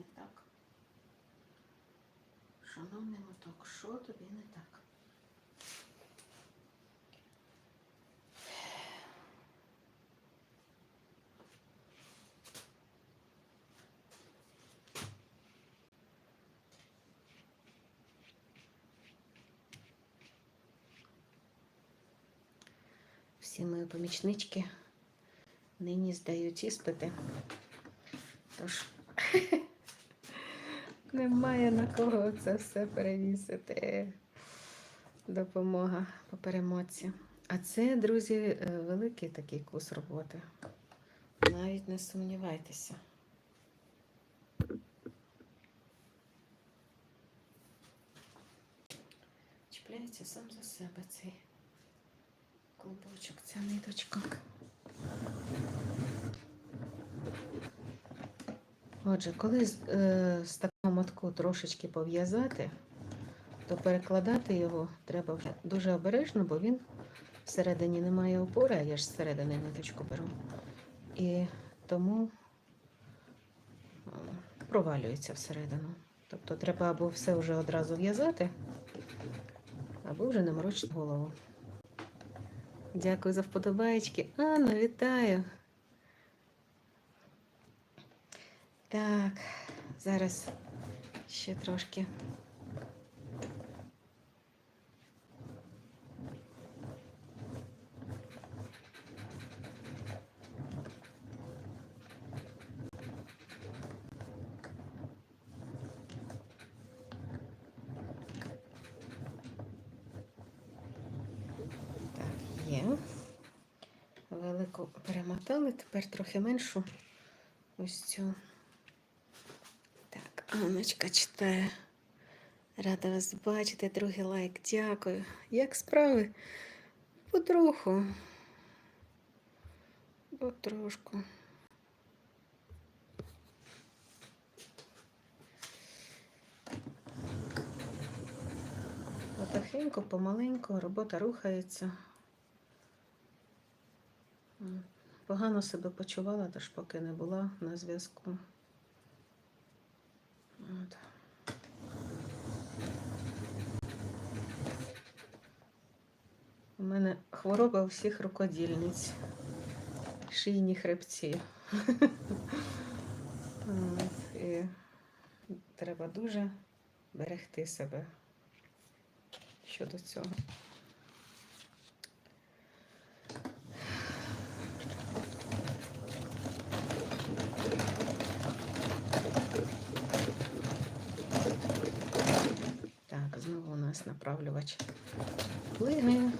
не так? Шановний моток, що тобі не так? Всі мої помічнички нині здають іспити. Тож немає на кого це все перевісити. Допомога по перемоці. А це, друзі, е, великий такий курс роботи. Навіть не сумнівайтеся. Чіпляється сам за себе цей клубочок, ця ниточка. Отже, коли з, е, з такого мотку трошечки пов'язати, то перекладати його треба вже дуже обережно, бо він всередині не має опори, а я ж зсередини ниточку беру. І тому провалюється всередину. Тобто треба або все вже одразу в'язати, або вже не морочити голову. Дякую за вподобаєчки. Анна, вітаю! Так, зараз ще трошки. Велику перемотали, тепер трохи меншу. Ось цю. Так, Анночка читає. Рада вас бачити. Другий лайк. Дякую. Як справи? Потроху. Потрошку. Потихеньку, помаленьку, робота рухається. Погано себе почувала, тож поки не була на зв'язку. От. У мене хвороба всіх рукодільниць. Шийні хребці. І треба дуже берегти себе щодо цього. Так, знову направлювач плигає.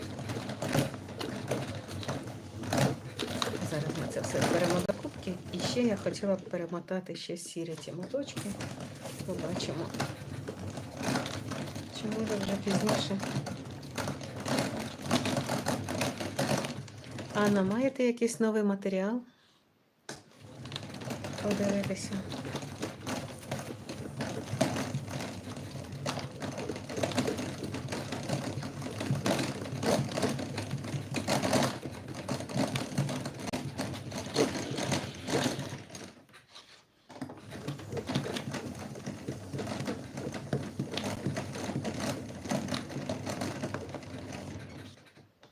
Зараз ми це все беремо до кубки. І ще я хотіла б перемотати ще сірі ці моточки. Побачимо. Чи буде вже пізніше? Анна, маєте якийсь новий матеріал? Подивитися.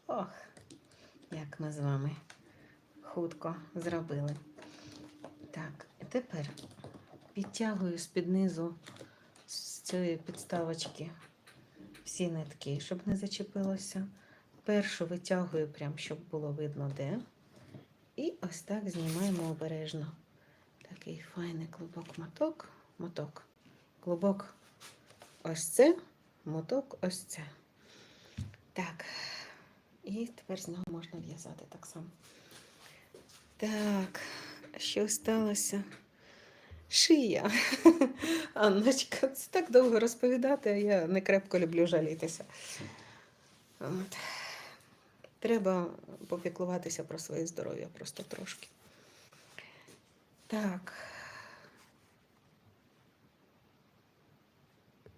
Ох, як ми з вами хутко зробили. Так, тепер підтягую з-під низу з цієї підставочки всі нитки, щоб не зачепилося. Першу витягую прям, щоб було видно де. І ось так знімаємо обережно. Такий файний клубок моток, моток, клубок ось це, моток ось це. Так. І тепер знову можна в'язати так само. Так, що сталося? Шия. Анночка, це так довго розповідати, а я не крепко люблю жалітися. От. Треба попіклуватися про своє здоров'я просто трошки. Так.